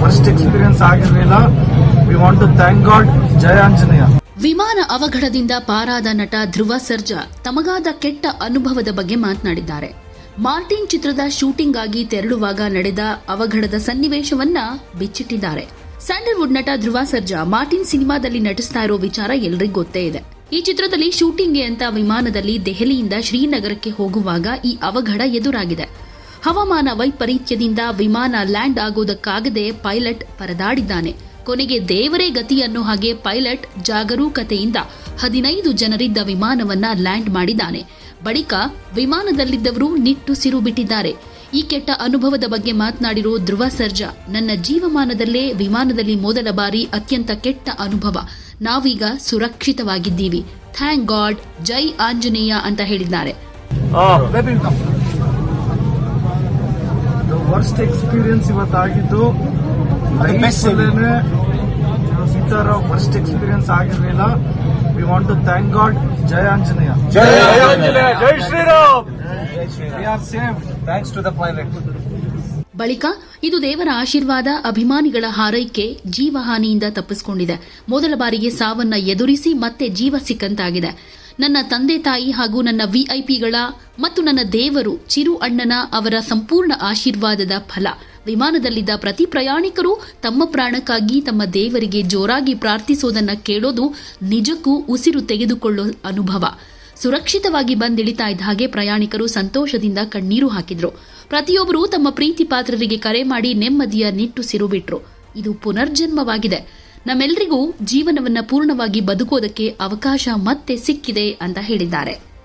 First experience ಆಗಿರ್ಲಿಲ್ಲ. We want to thank God ಜಯ ಆಂಜನೇಯ ವಿಮಾನ ಅವಘಡದಿಂದ ಪಾರಾದ ನಟ ಧ್ರುವ ಸರ್ಜಾ ತಮಗಾದ ಕೆಟ್ಟ ಅನುಭವದ ಬಗ್ಗೆ ಮಾತನಾಡಿದ್ದಾರೆ. ಮಾರ್ಟಿನ್ ಚಿತ್ರದ ಶೂಟಿಂಗ್ ಆಗಿ ತೆರಳುವಾಗ ನಡೆದ ಅವಘಡದ ಸನ್ನಿವೇಶವನ್ನ ಬಿಚ್ಚಿಟ್ಟಿದ್ದಾರೆ. ಸ್ಯಾಂಡಲ್ವುಡ್ ನಟ ಧ್ರುವ ಸರ್ಜಾ ಮಾರ್ಟಿನ್ ಸಿನಿಮಾದಲ್ಲಿ ನಟಿಸ್ತಾ ಇರೋ ವಿಚಾರ ಎಲ್ರಿಗೂ ಗೊತ್ತೇ ಇದೆ. ಈ ಚಿತ್ರದಲ್ಲಿ ಶೂಟಿಂಗ್ಗೆ ಅಂತ ವಿಮಾನದಲ್ಲಿ ದೆಹಲಿಯಿಂದ ಶ್ರೀನಗರಕ್ಕೆ ಹೋಗುವಾಗ ಈ ಅವಘಡ ಎದುರಾಗಿದೆ. ಹವಾಮಾನ ವೈಪರೀತ್ಯದಿಂದ ವಿಮಾನ ಲ್ಯಾಂಡ್ ಆಗೋದಕ್ಕಾಗದೆ ಪೈಲಟ್ ಪರದಾಡಿದ್ದಾನೆ. ಕೊನೆಗೆ ದೇವರೇ ಗತಿಯನ್ನು ಹಾಗೆ ಪೈಲಟ್ ಜಾಗರೂಕತೆಯಿಂದ ಹದಿನೈದು ಜನರಿದ್ದ ವಿಮಾನವನ್ನ ಲ್ಯಾಂಡ್ ಮಾಡಿದ್ದಾನೆ. ಬಳಿಕ ವಿಮಾನದಲ್ಲಿದ್ದವರು ನಿಟ್ಟುಸಿರು ಬಿಟ್ಟಿದ್ದಾರೆ. ಈ ಕೆಟ್ಟ ಅನುಭವದ ಬಗ್ಗೆ ಮಾತನಾಡಿರೋ ಧ್ರುವ ಸರ್ಜಾ, ನನ್ನ ಜೀವಮಾನದಲ್ಲೇ ವಿಮಾನದಲ್ಲಿ ಮೊದಲ ಬಾರಿ ಅತ್ಯಂತ ಕೆಟ್ಟ ಅನುಭವ. ನಾವೀಗ ಸುರಕ್ಷಿತವಾಗಿದ್ದೀವಿ. ಥ್ಯಾಂಕ್ ಗಾಡ್, ಜೈ ಆಂಜನೇಯ ಅಂತ ಹೇಳಿದ್ದಾರೆ. ವರ್ಸ್ಟ್ ಎಕ್ಸ್ಪೀರಿಯನ್ಸ್ ಇವತ್ತಾಗಿದ್ದು ಈ ತರ first experience ಆಗಿರ್ಲಿಲ್ಲ. We want to thank God ಜಯ ಆಂಜನೇಯ. ಜೈ ಆಂಜನೇಯ. ಜೈ Shriram. We are safe thanks to the pilot ಬಳಿಕ ಇದು ದೇವರ ಆಶೀರ್ವಾದ ಅಭಿಮಾನಿಗಳ ಹಾರೈಕೆ ಜೀವಹಾನಿಯಿಂದ ತಪ್ಪಿಸಿಕೊಂಡಿದೆ. ಮೊದಲ ಬಾರಿಗೆ ಸಾವನ್ನ ಎದುರಿಸಿ ಮತ್ತೆ ಜೀವ ಸಿಕ್ಕಂತಾಗಿದೆ. ನನ್ನ ತಂದೆ ತಾಯಿ ಹಾಗೂ ನನ್ನ ವಿಐಪಿಗಳ ಮತ್ತು ನನ್ನ ದೇವರು ಚಿರು ಅಣ್ಣನ ಅವರ ಸಂಪೂರ್ಣ ಆಶೀರ್ವಾದದ ಫಲ. ವಿಮಾನದಲ್ಲಿದ್ದ ಪ್ರತಿ ಪ್ರಯಾಣಿಕರು ತಮ್ಮ ಪ್ರಾಣಕ್ಕಾಗಿ ತಮ್ಮ ದೇವರಿಗೆ ಜೋರಾಗಿ ಪ್ರಾರ್ಥಿಸೋದನ್ನ ಕೇಳೋದು ನಿಜಕ್ಕೂ ಉಸಿರು ತೆಗೆದುಕೊಳ್ಳೋ ಅನುಭವ. ಸುರಕ್ಷಿತವಾಗಿ ಬಂದಿಳಿತಾ ಇದ್ದ ಹಾಗೆ ಪ್ರಯಾಣಿಕರು ಸಂತೋಷದಿಂದ ಕಣ್ಣೀರು ಹಾಕಿದ್ರು. ಪ್ರತಿಯೊಬ್ಬರು ತಮ್ಮ ಪ್ರೀತಿ ಪಾತ್ರರಿಗೆ ಕರೆ ಮಾಡಿ ನೆಮ್ಮದಿಯ ನಿಟ್ಟುಸಿರು ಬಿಟ್ರು. ಇದು ಪುನರ್ಜನ್ಮವಾಗಿದೆ. ನಮ್ಮೆಲ್ಲರಿಗೂ ಜೀವನವನ್ನ ಪೂರ್ಣವಾಗಿ ಬದುಕೋದಕ್ಕೆ ಅವಕಾಶ ಮತ್ತೆ ಸಿಕ್ಕಿದೆ ಅಂತ ಹೇಳಿದ್ದಾರೆ.